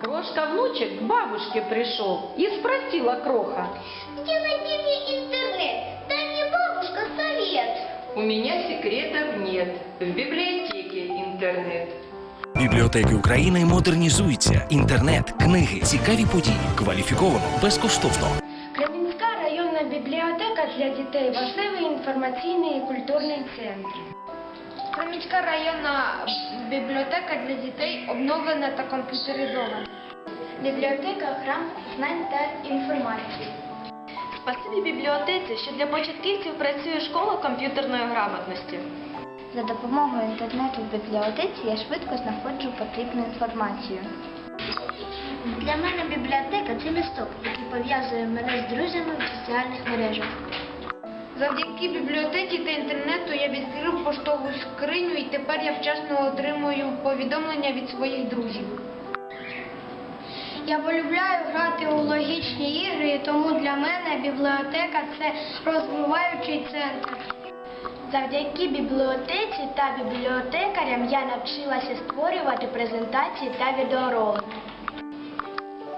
Крошка-внучек к бабушке пришел и спросила Кроха. Где найти мне интернет? Дай мне бабушка совет. У меня секретов нет. В библиотеке интернет. Бібліотеки України модернізуються. Інтернет, книги, цікаві події, кваліфіковано, безкоштовно. Кремінська районна бібліотека для дітей важливий інформаційний і культурний центр. Кремінська районна бібліотека для дітей обновлена та комп'ютеризована. Бібліотека храм знань та інформації. Спасибі бібліотеці, що для початківців працює школа комп'ютерної грамотності. За допомогою інтернету в бібліотеці я швидко знаходжу потрібну інформацію. Для мене бібліотека це місток, який пов'язує мене з друзями в соціальних мережах. Завдяки бібліотеці та інтернету я відкрив поштову скриню і тепер я вчасно отримую повідомлення від своїх друзів. Я полюбляю грати у логічні ігри, і тому для мене бібліотека це розвиваючий центр. Завдяки бібліотеці та бібліотекарям я навчилася створювати презентації та відеоролики.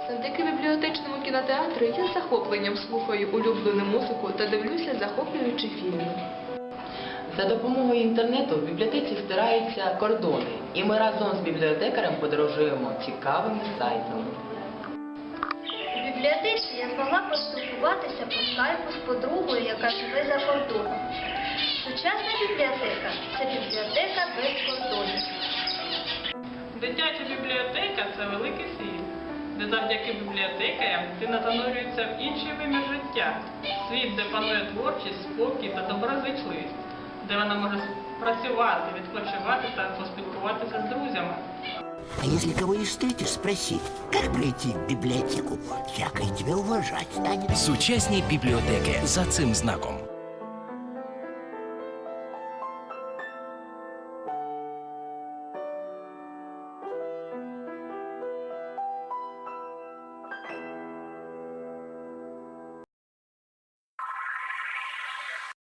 Завдяки бібліотечному кінотеатру я з захопленням слухаю улюблену музику та дивлюся захоплюючі фільми. За допомогою інтернету в бібліотеці стираються кордони, і ми разом з бібліотекарем подорожуємо цікавими сайтами. У бібліотеці я змогла поспілкуватися по скайпу з подругою, яка живе за кордоном. Сучасна бібліотека це бібліотека без кордонів. Дитяча бібліотека це великий світ, де завдяки бібліотекарям дитина занурюється в інший вимір життя, світ, де панує творчість, спокій та доброзичливість, де вона може працювати, відпочивати та поспілкуватися з друзями. А если кого и встретишь, спроси, как пройти в библиотеку. Всякое тебя уважать станет. Сучасні бібліотеки за цим знаком.